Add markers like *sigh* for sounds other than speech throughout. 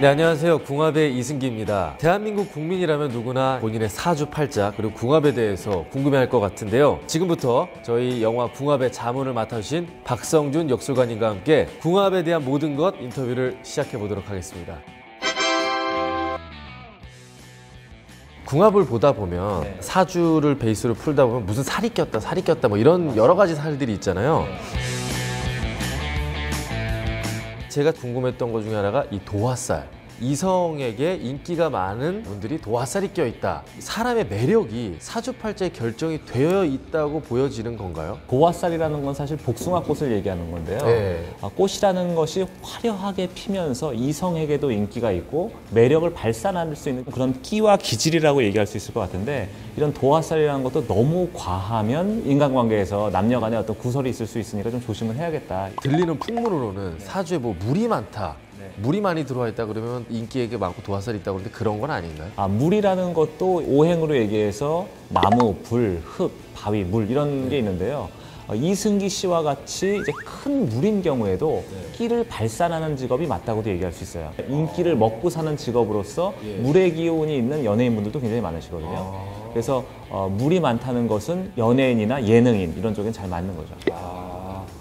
네, 안녕하세요. 궁합의 이승기입니다. 대한민국 국민이라면 누구나 본인의 사주팔자 그리고 궁합에 대해서 궁금해할 것 같은데요. 지금부터 저희 영화 궁합의 자문을 맡아주신 박성준 역술관님과 함께 궁합에 대한 모든 것 인터뷰를 시작해 보도록 하겠습니다. 궁합을 보다 보면 네. 사주를 베이스로 풀다 보면 무슨 살이 꼈다, 살이 꼈다 뭐 이런 여러 가지 살들이 있잖아요. 제가 궁금했던 것 중에 하나가 이 도화살. 이성에게 인기가 많은 분들이 도화살이 껴있다. 사람의 매력이 사주팔자에 결정이 되어 있다고 보여지는 건가요? 도화살이라는 건 사실 복숭아꽃을 얘기하는 건데요. 네. 아, 꽃이라는 것이 화려하게 피면서 이성에게도 인기가 있고 매력을 발산할 수 있는 그런 끼와 기질이라고 얘기할 수 있을 것 같은데 이런 도화살이라는 것도 너무 과하면 인간관계에서 남녀 간에 어떤 구설이 있을 수 있으니까 좀 조심을 해야겠다. 들리는 풍문으로는 사주에 뭐 물이 많다. 물이 많이 들어와 있다 그러면 인기에게 많고 도화살이 있다 그러는데 그런 건 아닌가요? 아, 물이라는 것도 오행으로 얘기해서 나무, 불, 흙, 바위, 물 이런 게 있는데요. 어, 이승기 씨와 같이 이제 큰 물인 경우에도 끼를 발산하는 직업이 맞다고도 얘기할 수 있어요. 인기를 먹고 사는 직업으로서 물의 기운이 있는 연예인분들도 굉장히 많으시거든요. 그래서 어, 물이 많다는 것은 연예인이나 예능인 이런 쪽엔 잘 맞는 거죠.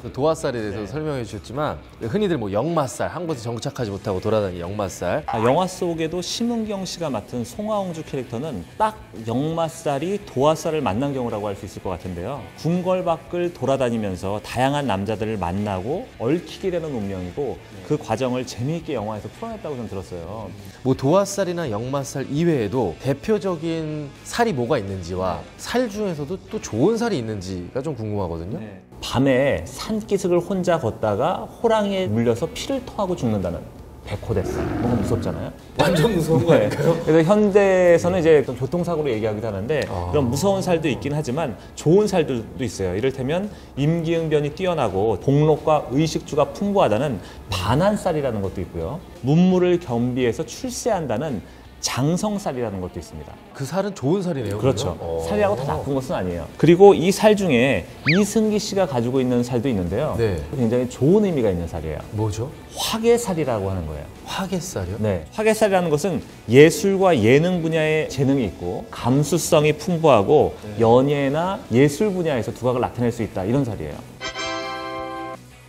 그 도화살에 대해서 설명해 주셨지만 흔히들 뭐 역마살 한 곳에 정착하지 못하고 돌아다니는 역마살 아, 영화 속에도 심은경 씨가 맡은 송하옹주 캐릭터는 딱 역마살이 도화살을 만난 경우라고 할 수 있을 것 같은데요. 궁궐 밖을 돌아다니면서 다양한 남자들을 만나고 얽히게 되는 운명이고 그 과정을 재미있게 영화에서 풀어냈다고 저는 들었어요. 뭐 도화살이나 역마살 이외에도 대표적인 살이 뭐가 있는지와 살 중에서도 또 좋은 살이 있는지가 좀 궁금하거든요. 밤에 산 기슭을 혼자 걷다가 호랑이에 물려서 피를 토하고 죽는다는 백호대살. 뭔가 무섭잖아요. 완전 무서운 네. 그래서 현대에서는 이제 좀 교통사고로 얘기하기도 하는데 아. 그런 무서운 살도 있긴 하지만 좋은 살들도 있어요. 이를테면 임기응변이 뛰어나고 복록과 의식주가 풍부하다는 반한살이라는 것도 있고요. 문무를 겸비해서 출세한다는 장성살이라는 것도 있습니다. 그 살은 좋은 살이네요. 그렇죠. 어. 살이라고 다 나쁜 것은 아니에요. 그리고 이 살 중에 이승기 씨가 가지고 있는 살도 있는데요. 네. 굉장히 좋은 의미가 있는 살이에요. 뭐죠? 화계살이라고 하는 거예요. 화개살이요? 네. 화개살이라는 것은 예술과 예능 분야에 재능이 있고 감수성이 풍부하고 연예나 예술 분야에서 두각을 나타낼 수 있다 이런 살이에요.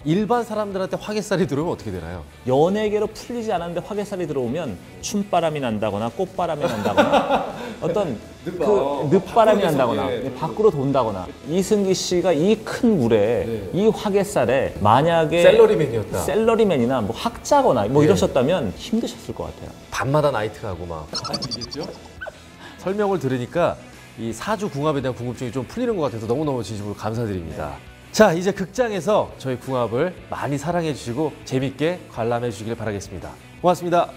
일반 사람들한테 화개살이 들어오면 어떻게 되나요? 연예계로 풀리지 않았는데 화개살이 들어오면 춤바람이 난다거나 꽃바람이 난다거나 *laughs* 어떤 그 늦바람이 난다거나 밖으로 돈다거나 이승기 씨가 이 큰 물에 이 화개살에 만약에 셀러리맨이었다. 셀러리맨이나 뭐 학자거나 뭐 예. 이러셨다면 힘드셨을 것 같아요. 밤마다 나이트 가고 막. 아니겠죠? 설명을 들으니까 이 사주 궁합에 대한 궁금증이 좀 풀리는 것 같아서 너무너무 진심으로 감사드립니다. 자, 이제 극장에서 저희 궁합을 많이 사랑해 주시고 재밌게 관람해 주시길 바라겠습니다. 고맙습니다.